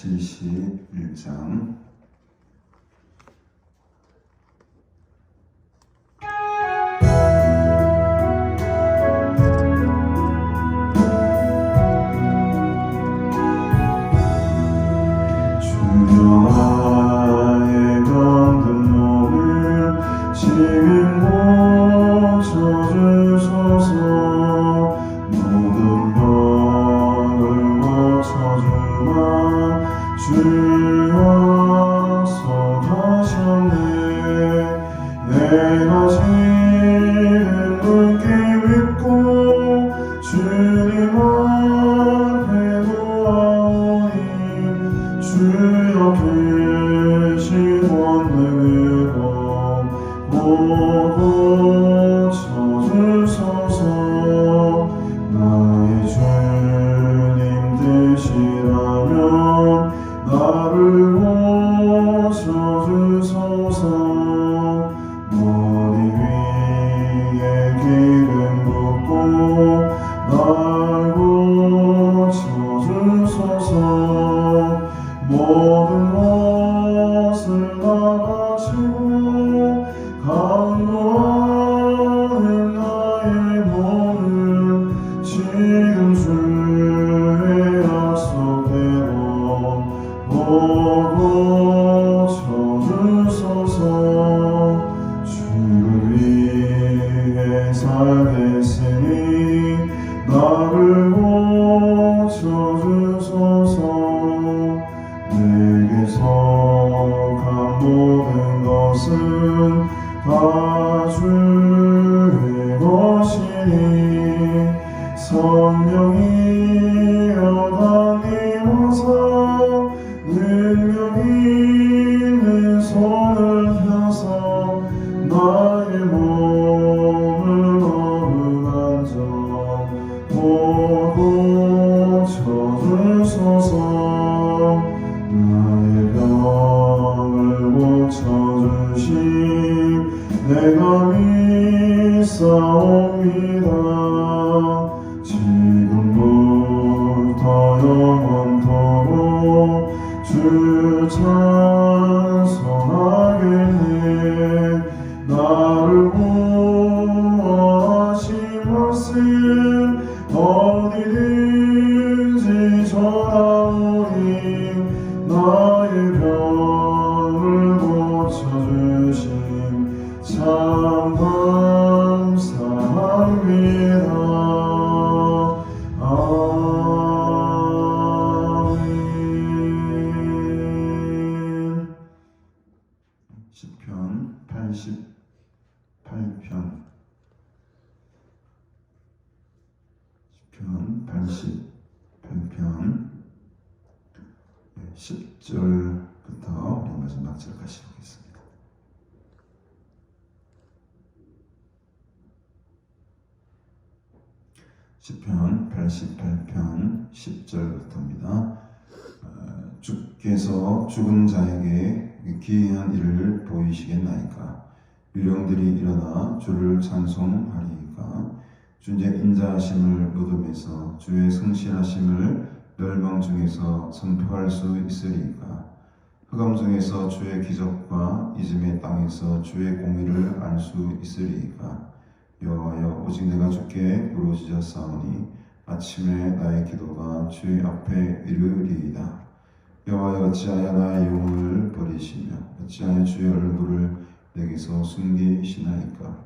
71장 내가 믿사옵 10편 88편 10편 88편 10절부터 우리 마지막 절까지 보겠습니다. 시편 88편 10절부터입니다. 어, 주께서 죽은 자에게 기이한 일을 보이시겠나이까? 유령들이 일어나 주를 찬송하리이까? 주의 인자하심을 무덤에서 주의 성실하심을 멸망 중에서 선포할 수 있으리이까? 흑암 중에서 주의 기적과 이즘의 땅에서 주의 공의를 알 수 있으리이까? 여호와여 오직 내가 주께 부르짖어 싸우니 아침에 나의 기도가 주의 앞에 이르리이다 여호와여 어찌하여 나의 영혼을 버리시며 어찌하여 주의 얼굴을 내게서 숨기시나이까?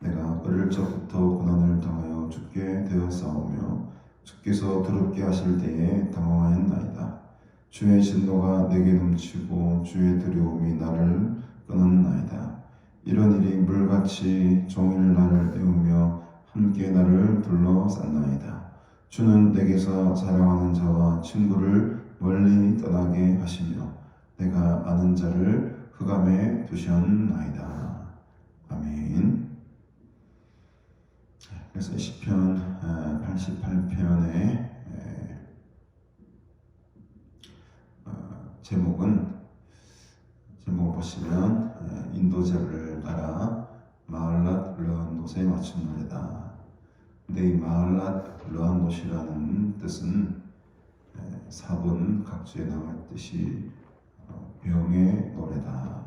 내가 어릴 적부터 고난을 당하여 죽게 되었사오며 주께서 더럽게 하실 때에 당황하였나이다. 주의 진노가 내게 넘치고 주의 두려움이 나를 끊었나이다. 이런 일이 물같이 종일 나를 애우며 함께 나를 둘러쌌나이다. 주는 내게서 사랑하는 자와 친구를 멀리 떠나게 하시며 내가 아는 자를 흑암에 두셨나이다. 아멘. 그래서 시편 88편의 어, 제목은 제목 보시면 에, 인도제를 따라 마을랏 런도세 맞춤 노래다. 근데 이 마할랏 르한노시라는 뜻은 에, 4번 각주에 나와 있듯이 어, 병의 노래다.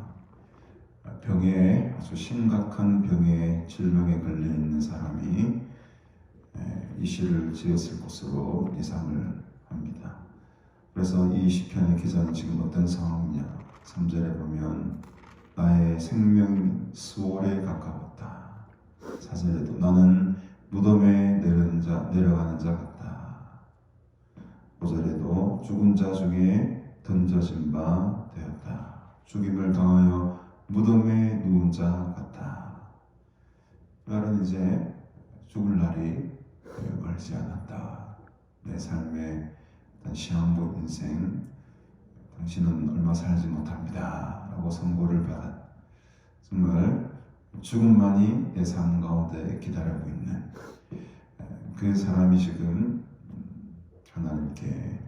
아, 병에 아주 심각한 병에 질병에 걸려 있는 사람이 에, 이 시를 지었을 것으로 예상을 합니다. 그래서 이 시편의 기자는 지금 어떤 상황이냐? 3절에 보면 나의 생명 수월에 가까웠다. 4절에도 나는 무덤에 내려가는 자. 5절에도 죽은 자 중에 던져진 바 되었다. 죽임을 당하여 무덤에 누운 자 같다. 말은 이제 죽을 날이 멀지 않았다. 내 삶의 시한부 인생, 당신은 얼마 살지 못합니다. 라고 선고를 받아 정말 죽음만이 내 삶 가운데 기다리고 있는 그 사람이 지금 하나님께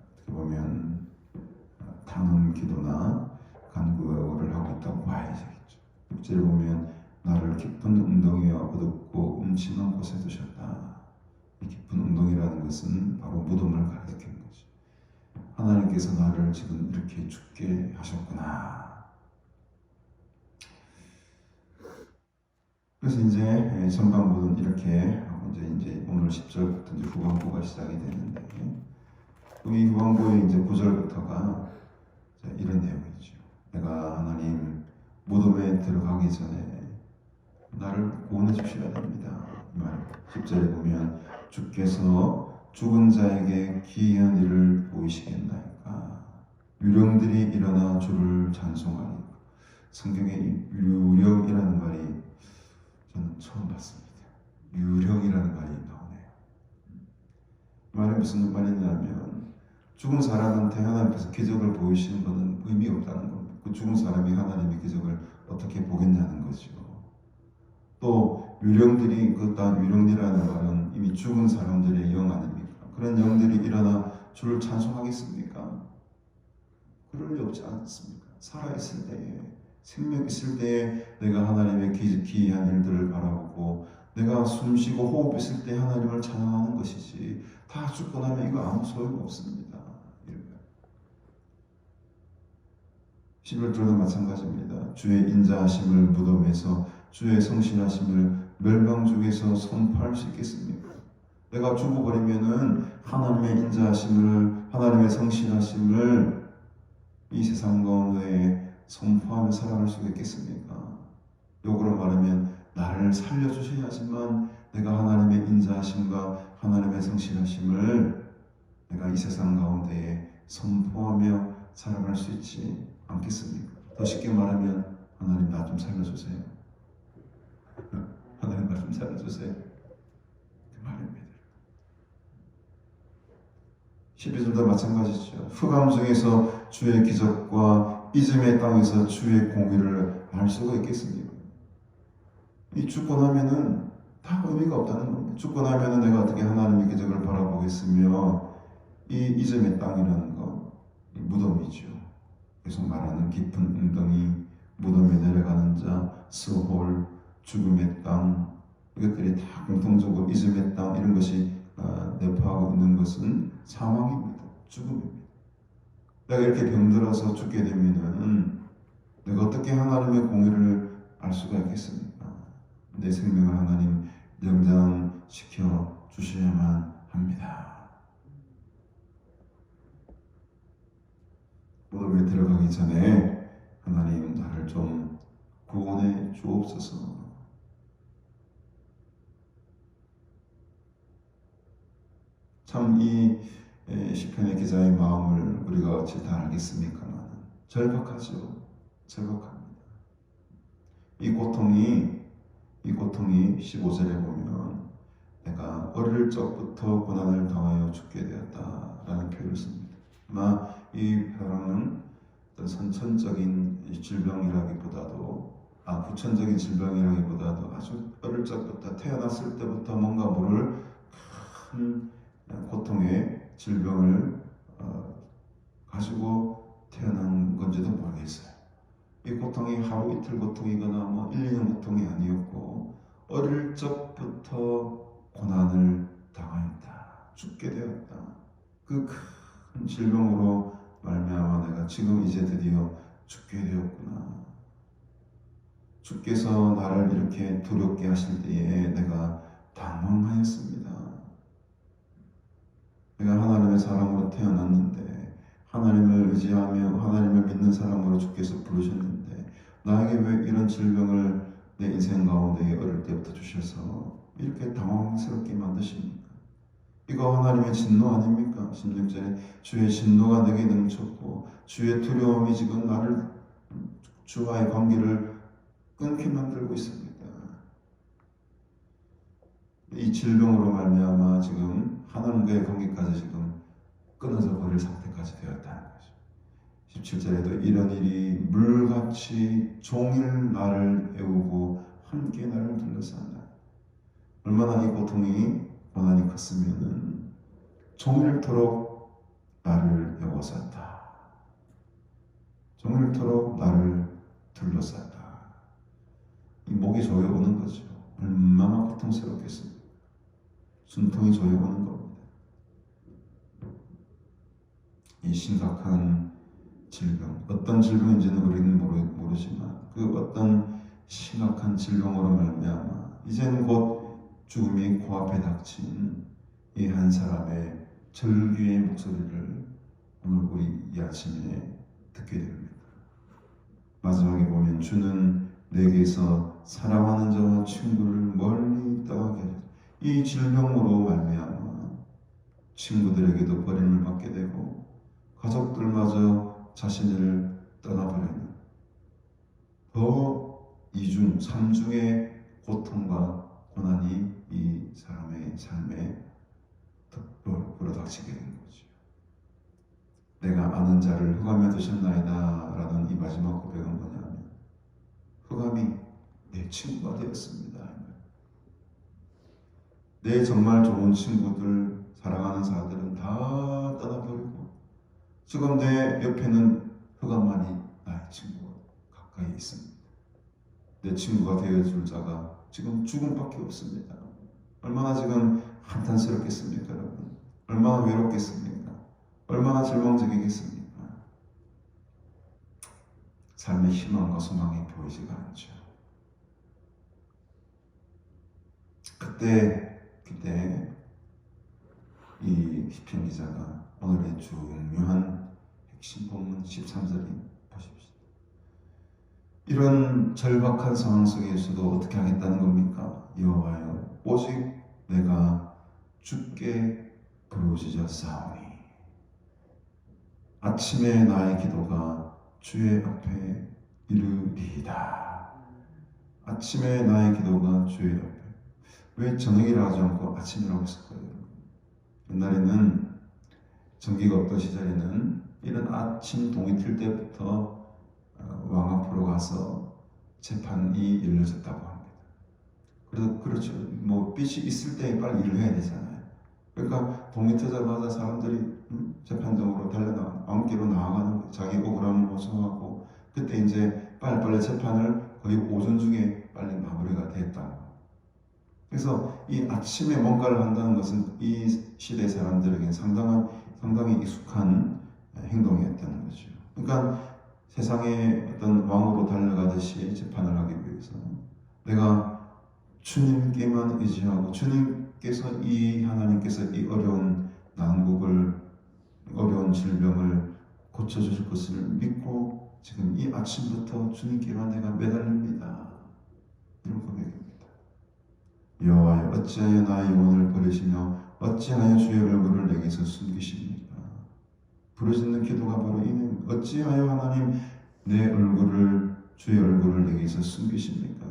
어떻게 보면 탄원 기도나 간구를 하고 있다고 봐야 되겠죠. 6절에 보면 나를 깊은 웅덩이와 어둡고 음침한 곳에 두셨다. 이 깊은 웅덩이라는 것은 바로 무덤을 가리키는 거죠. 하나님께서 나를 지금 이렇게 죽게 하셨구나. 그래서 이제 전반부는 이렇게 이제 이제 오늘 10절부터 이제 후반부가 시작이 되는데 이 후반부의 이제 9절부터가 이런 내용이죠. 내가 하나님 무덤에 들어가기 전에 나를 구원해 주셔야 됩니다. 이 말. 10절에 보면 주께서 죽은 자에게 기이한 일을 보이시겠나이까 유령들이 일어나 주를 찬송하니 성경에 이 유령이라는 말이 저는 처음 봤습니다. 유령이라는 말이 나오네요. 이 말이 무슨 말이냐면 죽은 사람한테 하나님께서 기적을 보이시는 것은 의미 없다는 겁니다. 그 죽은 사람이 하나님의 기적을 어떻게 보겠냐는 거죠. 또 유령들이 그다 유령이라는 말은 이미 죽은 사람들의 영 아닙니까? 그런 영들이 일어나 주를 찬송하겠습니까? 그럴 리 없지 않습니까? 살아 있을 때에 생명 있을 때에 내가 하나님의 기, 기이한 일들을 바라보고 내가 숨쉬고 호흡 있을 때 하나님을 찬양하는 것이지 다 죽고 나면 이거 아무 소용 없습니다. 11절도 마찬가지입니다. 주의 인자하심을 무덤에서 주의 성실하심을 멸망 중에서 있겠습니까? 내가 죽어버리면은 하나님의 인자하심을 하나님의 성실하심을 이 세상 가운데 선포하며 살아갈 수 있겠습니까? 역으로 말하면 나를 살려주셔야지만 내가 하나님의 인자하심과 하나님의 성실하심을 내가 이 세상 가운데 선포하며 살아갈 수 있지 않겠습니까? 더 쉽게 말하면 하나님 나 좀 살려주세요. 하나님 나 좀 살려주세요. 그 말입니다. 12절도 마찬가지죠. 흑암 중에서 주의 기적과 이즘의 땅에서 주의 공의를 알 수가 있겠습니까? 이 죽고 나면은 다 의미가 없다는 겁니다. 나면은 내가 어떻게 하나님의 기적을 바라보겠으며 이 이즘의 땅이라는 거 무덤이죠. 계속 말하는 깊은 웅덩이, 무덤에 내려가는 자, 스홀, 죽음의 땅 이것들이 다 공통적으로 이즘의 땅 이런 것이 어, 내포하고 있는 것은 사망입니다. 죽음입니다. 내가 이렇게 병들어서 죽게 되면은 내가 어떻게 하나님의 공의를 알 수가 있겠습니까? 내 생명을 하나님 연장시켜 주셔야만 합니다. 무덤에 들어가기 전에 하나님 나를 좀 구원해 주옵소서. 참이 시편의 기자의 마음을 우리가 어찌 다 알겠습니까만 절박하죠. 절박합니다. 이 고통이 이 고통이 15절에 보면 내가 어릴 적부터 고난을 당하여 죽게 되었다라는 표현을 씁니다. 아마 이 표현은 어떤 선천적인 질병이라기보다도 아 후천적인 질병이라기보다도 아주 어릴 적부터 태어났을 때부터 뭔가 모를 큰 고통의 질병을 어, 가지고 태어난 건지도 모르겠어요. 이 고통이 하루 이틀 고통이거나 뭐 1, 2년 고통이 아니었고 어릴 적부터 고난을 당하였다. 죽게 되었다. 그 큰 질병으로 말미암아 내가 지금 이제 드디어 죽게 되었구나. 주께서 나를 이렇게 두렵게 하실 때에 내가 당황하였습니다. 내가 하나님의 사람으로 태어났는데 하나님을 의지하며 하나님을 믿는 사람으로 주께서 부르셨는데 나에게 왜 이런 질병을 내 인생 가운데 어릴 때부터 주셔서 이렇게 당황스럽게 만드십니까? 이거 하나님의 진노 아닙니까? 16절에 주의 진노가 내게 넘쳤고 주의 두려움이 지금 나를 주와의 관계를 끊게 만들고 있습니다. 이 질병으로 말미암아 지금 하나님과의 관계까지 지금 끊어져 버릴 상태까지 되었다는 거죠. 17절에도 이런 일이 물같이 종일 나를 애우고 함께 나를 둘러싼다. 얼마나 이 고통이 고난이 컸으면은 종일토록 나를 애워쌌다. 종일토록 나를 둘러쌌다. 이 목이 조여오는 거죠. 얼마나 고통스럽겠습니까? 숨통이 조여오는 겁니다. 이 심각한 질병, 어떤 질병인지는 우리는 모르, 모르지만 그 어떤 심각한 질병으로 말미암아 이제는 곧 죽음이 코앞에 닥친 이 한 사람의 절규의 목소리를 오늘 우리 이 아침에 듣게 됩니다. 마지막에 보면 주는 내게서 사랑하는 자와 친구를 멀리 떠나게. 이 질병으로 말미암아 친구들에게도 버림을 받게 되고 가족들마저 자신을 떠나버리는 더 이중, 삼중의 고통과 고난이 이 사람의 삶에 불어닥치게 된 거죠. 내가 아는 자를 흑암에 두셨나이다 라는 이 마지막 고백은 뭐냐면 흑암이 내 친구가 되었습니다. 내 정말 좋은 친구들, 사랑하는 사람들은 다 떠나버리고 지금 내 옆에는 흑암만이 나의 친구가 가까이 있습니다. 내 친구가 되어줄 자가 지금 죽음밖에 없습니다. 얼마나 지금 한탄스럽겠습니까, 여러분? 얼마나 외롭겠습니까? 얼마나 절망적이겠습니까? 삶의 희망과 소망이 보이지가 않죠. 그때 그때 이 시편 기자가 오늘의 중요한 핵심 본문 13절이 보십시오. 이런 절박한 상황 속에서도 어떻게 하겠다는 겁니까? 여호와여 오직 내가 주께 부르짖어 싸우니 아침에 나의 기도가 주의 앞에 이르리이다. 아침에 나의 기도가 주의 앞에 왜 저녁이라 하지 않고 아침이라고 했을까요? 옛날에는 전기가 없던 시절에는 이런 아침 동이 틀 때부터 어, 왕 앞으로 가서 재판이 열려졌다고 합니다. 그래서 그렇죠. 뭐 빛이 있을 때 빨리 일을 해야 되잖아요. 그러니까 동이 트자마자 사람들이 음, 재판정으로 달려나 암기로 나아가는 거예요. 자기 억울함을 호소하고 그때 이제 빨리빨리 재판을 거의 오전 중에 빨리 마무리가 됐다. 그래서 이 아침에 뭔가를 한다는 것은 이 시대 사람들에게 상당한 상당히 익숙한 행동이었다는 거죠. 그러니까 세상의 어떤 왕으로 달려가듯이 재판을 하기 위해서 내가 주님께만 의지하고 주님께서 이 하나님께서 이 어려운 난국을 어려운 질병을 고쳐주실 것을 믿고 지금 이 아침부터 주님께만 내가 매달립니다. 이런 고백입니다. 여호와여 어찌하여 나의 영혼을 버리시며 어찌하여 주의 얼굴을 내게서 숨기십니까? 부르짖는 기도가 바로 이는 어찌하여 하나님 내 얼굴을 주의 얼굴을 내게서 숨기십니까?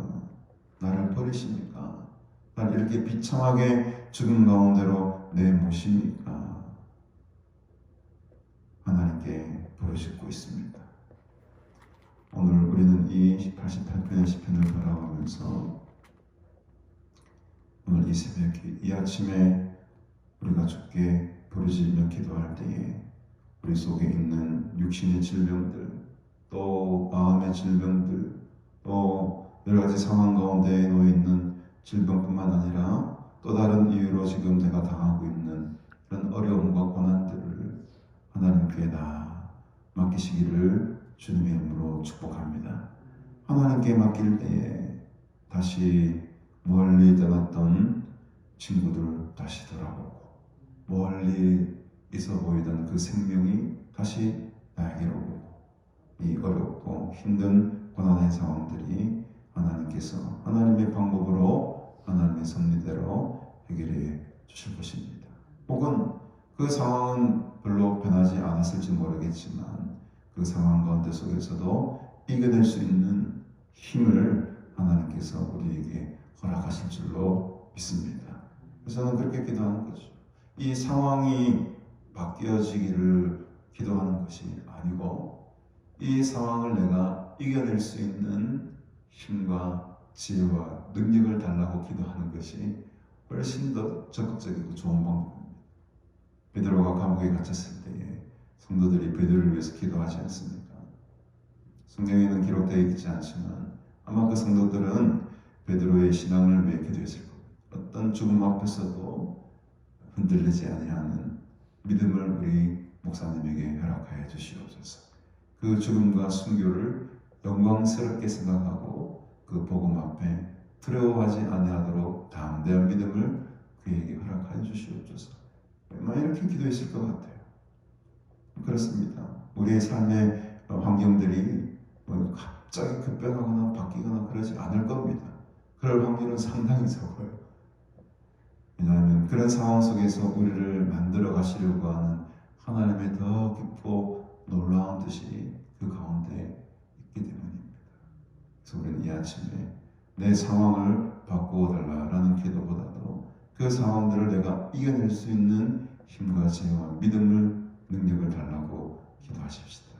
나를 버리십니까? 날 이렇게 비참하게 죽음 가운데로 내모십니까? 하나님께 부르짖고 있습니다. 오늘 우리는 이 88편의 시편을 바라보면서 오늘 이 새벽에 이 아침에 우리가 주께 부르짖며 기도할 때에 우리 속에 있는 육신의 질병들 또 마음의 질병들 또 여러 가지 상황 가운데 놓여 있는 질병뿐만 아니라 또또 다른 이유로 지금 내가 당하고 있는 그런 어려움과 고난들을 하나님께 다 맡기시기를 주님의 이름으로 축복합니다. 하나님께 맡길 때에 다시 멀리 떠났던 친구들 다시 돌아오고 멀리 있어 보이던 그 생명이 다시 나에게로 이 어렵고 힘든 고난의 상황들이 하나님께서 하나님의 방법으로 하나님의 섭리대로 해결해 주실 것입니다. 혹은 그 상황은 별로 변하지 않았을지 모르겠지만 그 상황 가운데 속에서도 이겨낼 수 있는 힘을 하나님께서 우리에게 허락하실 줄로 믿습니다. 그래서 저는 그렇게 기도하는 거죠. 이 상황이 바뀌어지기를 기도하는 것이 아니고 이 상황을 내가 이겨낼 수 있는 힘과 지혜와 능력을 달라고 기도하는 것이 훨씬 더 적극적이고 좋은 방법입니다. 베드로가 감옥에 갇혔을 때에 성도들이 베드로를 위해서 기도하지 않습니까? 성경에는 기록되어 있지 않지만 아마 그 성도들은 베드로의 신앙을 위해 기도했을 겁니다. 어떤 죽음 앞에서도 흔들리지 아니하는 믿음을 우리 목사님에게 허락하여 주시옵소서. 그 죽음과 순교를 영광스럽게 생각하고 그 복음 앞에 두려워하지 아니하도록 담대한 믿음을 그에게 허락하여 주시옵소서. 아마 이렇게 기도했을 것 같아요. 그렇습니다. 우리의 삶의 환경들이 뭐 갑자기 급변하거나 바뀌거나 그러지 않을 겁니다. 그럴 확률은 상당히 적어요. 왜냐하면 그런 상황 속에서 우리를 만들어 가시려고 하는 하나님의 더 깊고 놀라운 뜻이 그 가운데 있기 때문입니다. 그래서 우리는 이 아침에 내 상황을 바꾸어 달라라는 기도보다도 그 상황들을 내가 이겨낼 수 있는 힘과 지혜와 믿음을 능력을 달라고 기도하십시다.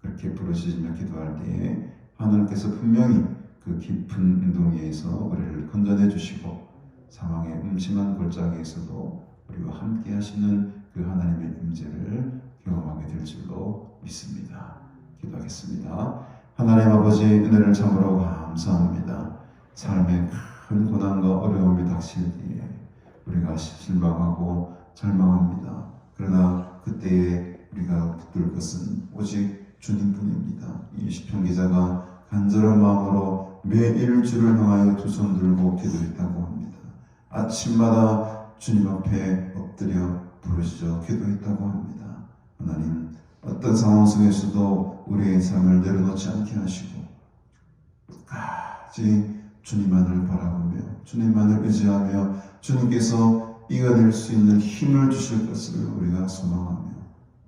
그렇게 부르시며 기도할 때에 하나님께서 분명히 그 깊은 운동에서 우리를 건져내 주시고 상황의 음침한 골짜기에서도 우리와 함께 하시는 그 하나님의 임재를 경험하게 될 줄로 믿습니다. 기도하겠습니다. 하나님 아버지 은혜를 참으로 감사합니다. 삶의 큰 고난과 어려움이 닥칠 때에 우리가 실망하고 절망합니다. 그러나 그때에 우리가 붙들 것은 오직 주님뿐입니다. 이 시편 기자가 간절한 마음으로 매일 주를 향하여 두 손 들고 기도했다고 합니다. 아침마다 주님 앞에 엎드려 부르짖어 기도했다고 합니다. 하나님 어떤 상황 속에서도 우리의 삶을 내려놓지 않게 하시고 끝까지 주님만을 바라보며 주님만을 의지하며 주님께서 이겨낼 수 있는 힘을 주실 것을 우리가 소망하며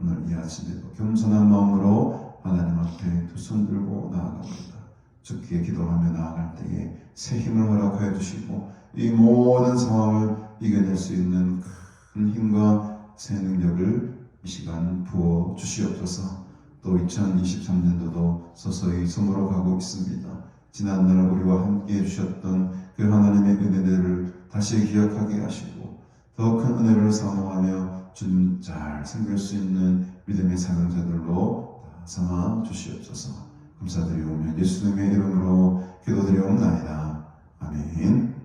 오늘 이 아침에도 겸손한 마음으로 하나님 앞에 두 손 들고 나아갑니다. 주께 기도하며 나아갈 때에 새 힘을 허락하여 주시고 이 모든 상황을 이겨낼 수 있는 큰 힘과 새 능력을 이 시간 부어 주시옵소서. 또 2023년도도 서서히 숨으로 가고 있습니다. 지난날 우리와 함께 해주셨던 그 하나님의 은혜들을 다시 기억하게 하시고 더 큰 은혜를 사모하며 주님 잘 섬길 수 있는 믿음의 사명자들로 다 삼아 주시옵소서. 감사드리오며 예수님의 이름으로 기도드리옵나이다. 아멘.